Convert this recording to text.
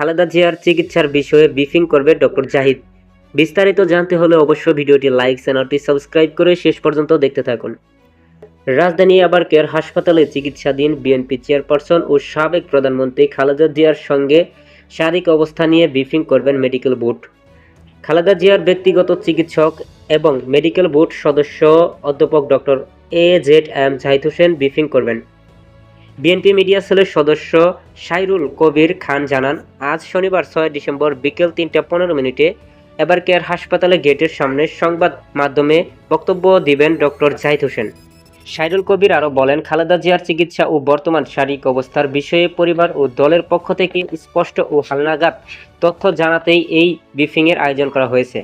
খালেদা জিয়ার চিকিৎসার বিষয়ে ব্রিফিং করবে ডক্টর জাহিদ। বিস্তারিত জানতে হলে অবশ্যই ভিডিওটি লাইক, চ্যানেলটি সাবস্ক্রাইব করে শেষ পর্যন্ত দেখতে থাকুন। রাজধানী আবার কেয়ার হাসপাতালে চিকিৎসাধীন বিএনপি চেয়ারপারসন ও সাবেক প্রধানমন্ত্রী খালেদা জিয়ার সঙ্গে শারীরিক অবস্থা নিয়ে ব্রিফিং করবেন মেডিকেল বোর্ড খালেদা জিয়ার ব্যক্তিগত চিকিৎসক এবং মেডিকেল বোর্ড সদস্য অধ্যাপক doctor A Z M Zahid Hossain briefing করবেন। বিএনপি মিডিয়া সেলের সদস্য সাইরুল কবির খান জানান, আজ শনিবার ছয় ডিসেম্বর বিকেল তিনটা পনেরো মিনিটে এবার কেয়ার হাসপাতালে গেটের সামনে সংবাদ মাধ্যমে বক্তব্য দিবেন ডক্টর জাহিদ হোসেন। সাইরুল কবির আরও বলেন, খালেদা জিয়ার চিকিৎসা ও বর্তমান শারীরিক অবস্থার বিষয়ে পরিবার ও দলের পক্ষ থেকে স্পষ্ট ও হালনাগাদ তথ্য জানাতেই এই ব্রিফিংয়ের আয়োজন করা হয়েছে।